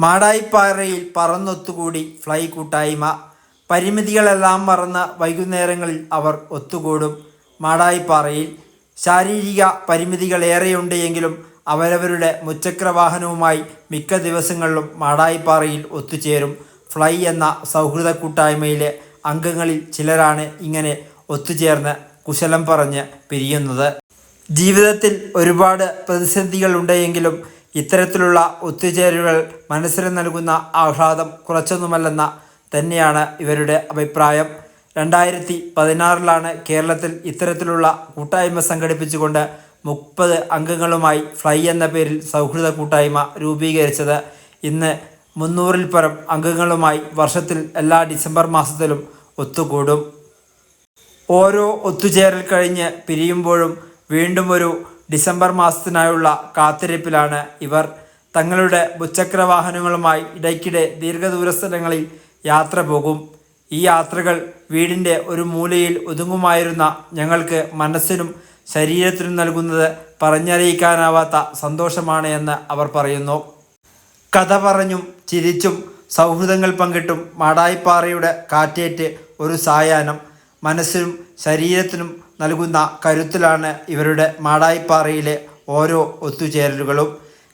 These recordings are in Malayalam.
മാടായിപ്പാറയിൽ പറന്നൊത്തുകൂടി ഫ്ലൈ കൂട്ടായ്മ. പരിമിതികളെല്ലാം മറന്ന് വൈകുന്നേരങ്ങളിൽ അവർ ഒത്തുകൂടും. മാടായിപ്പാറയിൽ ശാരീരിക പരിമിതികളേറെയുണ്ട് എങ്കിലും അവരവരുടെ മുച്ചക്ര വാഹനവുമായി മിക്ക ദിവസങ്ങളിലും മാടായിപ്പാറയിൽ ഒത്തുചേരും. ഫ്ലൈ എന്ന സൗഹൃദ കൂട്ടായ്മയിലെ അംഗങ്ങളിൽ ചിലരാണ് ഇങ്ങനെ ഒത്തുചേർന്ന് കുശലം പറഞ്ഞ് പിരിയുന്നത്. ജീവിതത്തിൽ ഒരുപാട് പ്രതിസന്ധികൾ ഉണ്ടെങ്കിലും ഇത്തരത്തിലുള്ള ഒത്തുചേരലുകൾ മനസ്സിന് നൽകുന്ന ആഹ്ലാദം കുറച്ചൊന്നുമല്ലെന്ന തന്നെയാണ് ഇവരുടെ അഭിപ്രായം. രണ്ടായിരത്തി പതിനാറിലാണ് കേരളത്തിൽ ഇത്തരത്തിലുള്ള കൂട്ടായ്മ സംഘടിപ്പിച്ചുകൊണ്ട് മുപ്പത് അംഗങ്ങളുമായി ഫ്ലൈ എന്ന പേരിൽ സൗഹൃദ കൂട്ടായ്മ രൂപീകരിച്ചത്. ഇന്ന് മുന്നൂറിൽ പരം അംഗങ്ങളുമായി വർഷത്തിൽ എല്ലാ ഡിസംബർ മാസത്തിലും ഒത്തുകൂടും. ഓരോ ഒത്തുചേരൽ കഴിഞ്ഞ് പിരിയുമ്പോഴും വീണ്ടും ഒരു ഡിസംബർ മാസത്തിനായുള്ള കാത്തിരിപ്പിലാണ് ഇവർ. തങ്ങളുടെ മുച്ചക്ര വാഹനങ്ങളുമായി ഇടയ്ക്കിടെ ദീർഘദൂര സ്ഥലങ്ങളിൽ യാത്ര പോകും. ഈ യാത്രകൾ വീടിന്റെ ഒരു മൂലയിൽ ഒതുങ്ങുമായിരുന്ന ഞങ്ങൾക്ക് മനസ്സിനും ശരീരത്തിനും നൽകുന്നത് പറഞ്ഞറിയിക്കാനാവാത്ത സന്തോഷമാണ് എന്ന് അവർ പറയുന്നു. കഥ പറഞ്ഞും ചിരിച്ചും സൗഹൃദങ്ങൾ പങ്കിട്ടും മാടായിപ്പാറയുടെ കാറ്റേറ്റ് ഒരു സായാഹ്നം. മനസ്സിനും ശരീരത്തിനും നൽകുന്ന കരുത്തിലാണ് ഇവരുടെ മാടായിപ്പാറയിലെ ഓരോ ഒത്തുചേരലുകളും.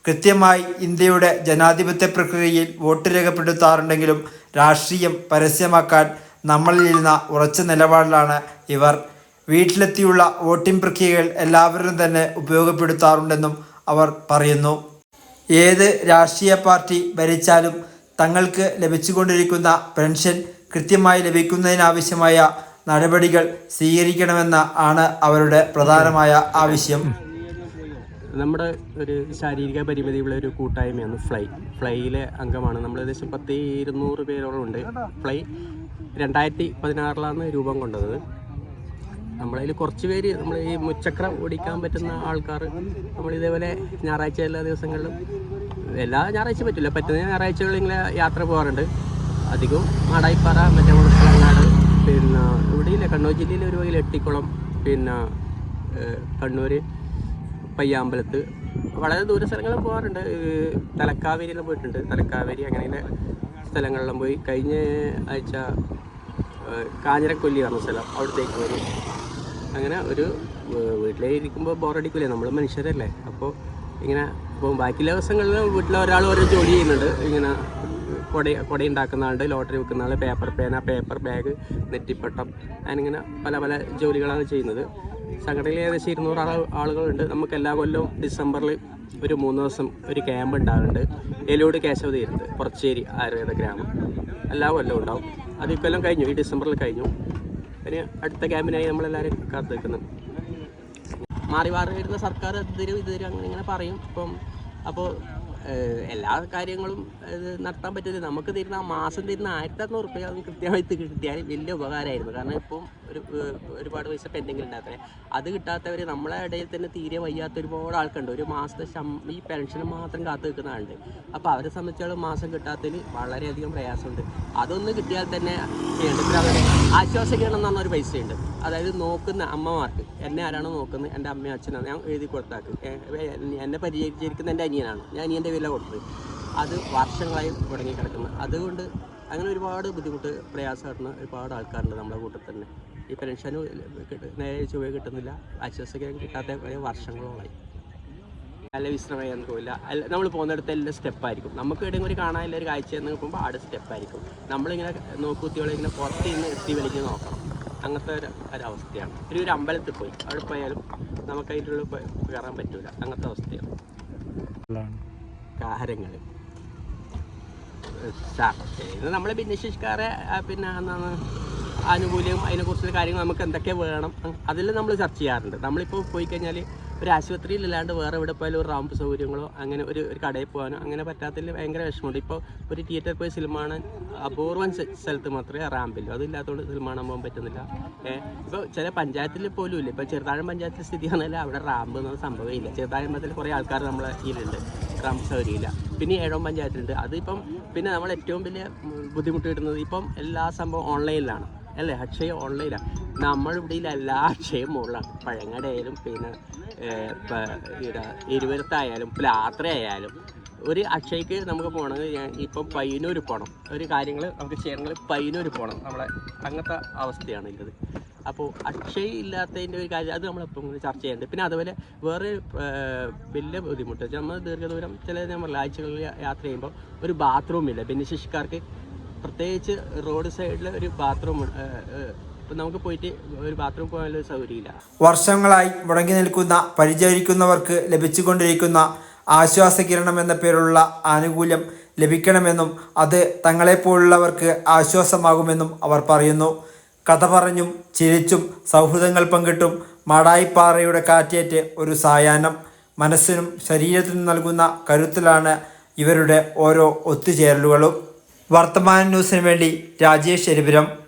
കൃത്യമായി ഇന്ത്യയുടെ ജനാധിപത്യ പ്രക്രിയയിൽ വോട്ട് രേഖപ്പെടുത്താറുണ്ടെങ്കിലും രാഷ്ട്രീയം പരസ്യമാക്കാൻ നമ്മളിലിരുന്ന ഉറച്ച നിലപാടിലാണ് ഇവർ. വീട്ടിലെത്തിയുള്ള വോട്ടിംഗ് പ്രക്രിയകൾ എല്ലാവരും തന്നെ ഉപയോഗപ്പെടുത്താറുണ്ടെന്നും അവർ പറയുന്നു. ഏത് രാഷ്ട്രീയ പാർട്ടി ഭരിച്ചാലും തങ്ങൾക്ക് ലഭിച്ചുകൊണ്ടിരിക്കുന്ന പെൻഷൻ കൃത്യമായി ലഭിക്കുന്നതിനാവശ്യമായ നടപടികൾ സ്വീകരിക്കണമെന്ന ആണ് അവരുടെ പ്രധാനമായ ആവശ്യം. നമ്മുടെ ഒരു ശാരീരിക പരിമിതിയുള്ള ഒരു കൂട്ടായ്മയാണ് ഫ്ലൈ. ഫ്ലൈയിലെ അംഗമാണ്. നമ്മൾ ഏകദേശം പത്ത് ഇരുന്നൂറ് പേരോളം ഉണ്ട്. ഫ്ലൈ രണ്ടായിരത്തി പതിനാറിലാണ് രൂപം കൊണ്ടത്. നമ്മളതിൽ കുറച്ച് പേര് നമ്മൾ ഈ മുച്ചക്ര ഓടിക്കാൻ പറ്റുന്ന ആൾക്കാർ നമ്മൾ ഇതേപോലെ ഞായറാഴ്ച എല്ലാ ദിവസങ്ങളിലും എല്ലാ ഞായറാഴ്ച പറ്റില്ല. പറ്റുന്ന ഞായറാഴ്ചകളിൽ ഇങ്ങനെ യാത്ര പോകാറുണ്ട്. അധികവും മാടായിപ്പാറ മറ്റേ മുളക്കലങ്ങാട് പിന്നെ ഇവിടെയില്ല കണ്ണൂർ ജില്ലയിലെ ഒരു വകയിൽ എട്ടിക്കുളം പിന്നെ കണ്ണൂർ പയ്യാമ്പലത്ത്. വളരെ ദൂര സ്ഥലങ്ങളിൽ പോകാറുണ്ട്. തലക്കാവേരിയെല്ലാം പോയിട്ടുണ്ട്. തലക്കാവേരി അങ്ങനെയുള്ള സ്ഥലങ്ങളിലും പോയി കഴിഞ്ഞ ആഴ്ച കാഞ്ഞിരക്കൊല്ലി പറഞ്ഞ സ്ഥലം അവിടത്തേക്ക് പോയി. അങ്ങനെ ഒരു വീട്ടിലേ ഇരിക്കുമ്പോൾ ബോറടിക്കില്ലേ നമ്മൾ മനുഷ്യരല്ലേ. അപ്പോൾ ഇങ്ങനെ ഇപ്പം ബാക്കിയുള്ള ദിവസങ്ങളിൽ വീട്ടിൽ ഒരാൾ ഓരോ ജോലി ചെയ്യുന്നുണ്ട്. ഇങ്ങനെ കൊട കൊട ഉണ്ടാക്കുന്ന ആളുണ്ട് ലോട്ടറി വിൽക്കുന്ന ആൾ പേപ്പർ പേന പേപ്പർ ബാഗ് നെറ്റിപ്പട്ടം അങ്ങനെ പല പല ജോലികളാണ് ചെയ്യുന്നത്. സംഘടനയിൽ ഏകദേശം ഇരുന്നൂറ് ആൾ ആളുകളുണ്ട്. നമുക്ക് എല്ലാ കൊല്ലവും ഡിസംബറിൽ ഒരു മൂന്ന് ദിവസം ഒരു ക്യാമ്പ് ഉണ്ടാകുന്നുണ്ട് എലോട് കേശവ തീരുന്നത് പുറച്ചേരി ആയുർവേദ ഗ്രാമം. എല്ലാ കൊല്ലവും ഉണ്ടാവും. അത് ഇക്കൊല്ലം കഴിഞ്ഞു ഈ ഡിസംബറിൽ കഴിഞ്ഞു. പിന്നെ അടുത്ത ക്യാമ്പിനായി നമ്മളെല്ലാവരും കാത്തു നിൽക്കുന്നു മാറി മാറി വരുന്ന സർക്കാർ അത് തരും അങ്ങനെ ഇങ്ങനെ പറയും. ഇപ്പം അപ്പോൾ എല്ലാ കാര്യങ്ങളും നടത്താൻ പറ്റില്ല നമുക്ക് തരുന്ന ആ മാസം തരുന്ന ആയിരത്തി അറുന്നൂറ് റുപ്യ അത് കൃത്യമായിട്ട് കിട്ടിയാൽ വലിയ ഉപകാരമായിരുന്നു. കാരണം ഇപ്പം ഒരു ഒരുപാട് പൈസ പെൻഡിങ്ങിൽ ഉണ്ടാകത്തേ അത് കിട്ടാത്തവർ നമ്മളെ ഇടയിൽ തന്നെ തീരെ വയ്യാത്ത ഒരുപാട് ആൾക്കുണ്ട് ഒരു മാസത്തെ ശം ഈ പെൻഷൻ മാത്രം കാത്തു നിൽക്കുന്ന ആളുണ്ട്. അപ്പോൾ അവരെ സംബന്ധിച്ചോളം മാസം കിട്ടാത്തതിൽ വളരെയധികം പ്രയാസമുണ്ട്. അതൊന്ന് കിട്ടിയാൽ തന്നെ അവരുടെ ആശ്വാസിക്കണം എന്ന് പറഞ്ഞൊരു പൈസയുണ്ട്. അതായത് നോക്കുന്ന അമ്മമാർക്ക് എന്നെ ആരാണോ നോക്കുന്നത്? എന്റെ അമ്മയും അച്ഛനാണ് ഞാൻ എഴുതി കൊടുത്താക്ക്. എന്നെ പരിചരിച്ചിരിക്കുന്ന എന്റെ അനിയനാണ്. ഞാൻ അനിയന്റെ വില കൊടുത്തത് അത് വർഷങ്ങളായി മുടങ്ങിക്കിടക്കുന്നത് അതുകൊണ്ട് അങ്ങനെ ഒരുപാട് ബുദ്ധിമുട്ട് പ്രയാസപ്പെടുന്ന ഒരുപാട് ആൾക്കാരുണ്ട് നമ്മുടെ കൂട്ടത്തിൽ തന്നെ. ഈ പെൻഷന് നേരെ ചുവ കിട്ടുന്നില്ല. അച്ഛസൊക്കെ കിട്ടാത്ത വർഷങ്ങളോളായി. നല്ല വിശ്രമം പോയില്ല. അല്ല നമ്മൾ പോകുന്നിടത്ത് എല്ലാം സ്റ്റെപ്പായിരിക്കും. നമുക്ക് എവിടെയും ഒരു കാണാനുള്ള ഒരു കാഴ്ച എന്ന് നോക്കുമ്പോൾ അവിടെ സ്റ്റെപ്പായിരിക്കും. നമ്മളിങ്ങനെ നോക്കുത്തിയോളം ഇങ്ങനെ പുറത്ത് നിന്ന് എത്തി വിളിച്ച് നോക്കണം. അങ്ങനത്തെ ഒരു ഒരവസ്ഥയാണ്. ഒരു ഒരു അമ്പലത്തിൽ പോയി. അവിടെ പോയാലും പോയി കയറാൻ പറ്റില്ല അങ്ങനത്തെ അവസ്ഥയാണ്. കാര്യങ്ങൾ ഇത് നമ്മളെ ഭിന്നശേഷിക്കാരെ പിന്നെ എന്താണ് ആനുകൂല്യം അതിനെക്കുറിച്ചുള്ള കാര്യങ്ങൾ നമുക്ക് എന്തൊക്കെ വേണം അതിൽ നമ്മൾ ചർച്ച ചെയ്യാറുണ്ട്. നമ്മളിപ്പോൾ പോയി കഴിഞ്ഞാൽ ഒരു ആശുപത്രിയിൽ അല്ലാണ്ട് വേറെ എവിടെ പോയാലും ഒരു റാമ്പ് സൗകര്യങ്ങളോ അങ്ങനെ ഒരു ഒരു കടയിൽ പോകാനോ അങ്ങനെ പറ്റാത്തതിൽ ഭയങ്കര വിഷമമുണ്ട്. ഇപ്പോൾ ഒരു തിയേറ്ററിൽ പോയി സിനിമ കാണാൻ അപൂർവം സ്ഥ- സ്ഥലത്ത് മാത്രമേ റാമ്പില്ലൂ. അതില്ലാത്തതുകൊണ്ട് സിനിമ കാണാൻ പോകാൻ പറ്റുന്നില്ല. ഇപ്പോൾ ചില പഞ്ചായത്തിൽ പോലും ഇല്ല. ഇപ്പോൾ ചെറുതാഴം പഞ്ചായത്തിൽ സ്ഥിതി ആണെങ്കിൽ അവിടെ റാമ്പ് എന്ന സംഭവമില്ല ചെറുതാഴം പഞ്ചായത്തിൽ കുറേ ആൾക്കാർ നമ്മളെ ഇതിലുണ്ട് സൗകര്യമില്ല പിന്നെ ഏഴോം പഞ്ചായത്തിലുണ്ട്. അതിപ്പം പിന്നെ നമ്മൾ ഏറ്റവും വലിയ ബുദ്ധിമുട്ട് കിട്ടുന്നത് ഇപ്പം എല്ലാ സംഭവം ഓൺലൈനിലാണ്. അല്ലേ? അക്ഷയ ഓൺലൈനാണ്. നമ്മളിവിടെ എല്ലാ അക്ഷയം മുകളിലാണ് പഴങ്ങടയായാലും പിന്നെ ഇരുവരത്തായാലും പ്ലാത്രയായാലും ഒരു അക്ഷയ്ക്ക് നമുക്ക് പോകണമെങ്കിൽ ഞാൻ ഇപ്പം പയ്യന്നൂർ പോകണം. ഒരു കാര്യങ്ങൾ നമുക്ക് ചെയ്യണമെങ്കിൽ പയ്യന്നൂർ പോകണം. നമ്മളെ അങ്ങനത്തെ അവസ്ഥയാണ് ഉള്ളത്. അപ്പോൾ അക്ഷയ് ഇല്ലാത്തതിന്റെ ഒരു കാര്യം അത് നമ്മളിപ്പം കൂടി ചർച്ച ചെയ്യുന്നുണ്ട് പിന്നെ അതുപോലെ വേറെ വലിയ ബുദ്ധിമുട്ട് നമ്മൾ ദീർഘദൂരം ചില നമ്മൾ ആഴ്ചകളിൽ യാത്ര ചെയ്യുമ്പോൾ ഒരു ബാത്റൂം ഇല്ല? ഭിന്നശേഷിക്കാർക്ക് പ്രത്യേകിച്ച് റോഡ് സൈഡിൽ ഒരു ബാത്റൂം നമുക്ക് പോയിട്ട് ഒരു ബാത്റൂം പോകാനുള്ള സൗകര്യമില്ല. വർഷങ്ങളായി മുടങ്ങി നിൽക്കുന്ന പരിചരിക്കുന്നവർക്ക് ലഭിച്ചുകൊണ്ടിരിക്കുന്ന ആശ്വാസ കിരണം എന്ന പേരുള്ള ആനുകൂല്യം ലഭിക്കണമെന്നും അത് തങ്ങളെപ്പോലുള്ളവർക്ക് ആശ്വാസമാകുമെന്നും അവർ പറയുന്നു. കഥ പറഞ്ഞും ചിരിച്ചും സൗഹൃദങ്ങൾ പങ്കിട്ടും മാടായിപ്പാറയുടെ കാറ്റേറ്റ് ഒരു സായാഹ്നം. മനസ്സിനും ശരീരത്തിനും നൽകുന്ന കരുത്തിലാണ് ഇവരുടെ ഓരോ ഒത്തുചേരലുകളും. വർത്തമാന ന്യൂസിന് വേണ്ടി രാജേഷ് എരിപുരം.